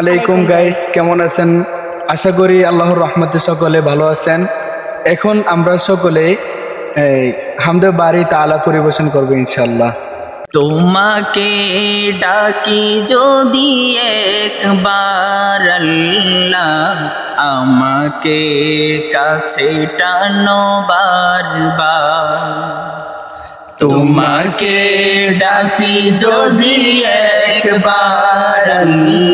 আলাইকুম গাইস কেমন আছেন? আশা করি আল্লাহর রহমতে সকলে ভালো আছেন। এখন আমরা সকলে হামদে বাড়ি তালা পরিবেশন করব ইনশাল্লাহ তোমাকে ডাকি যদি একবার আল্লাহ আমাকে কাছে টানো বারবার। তোমাকে ডাকি যদি একবার আল্লাহ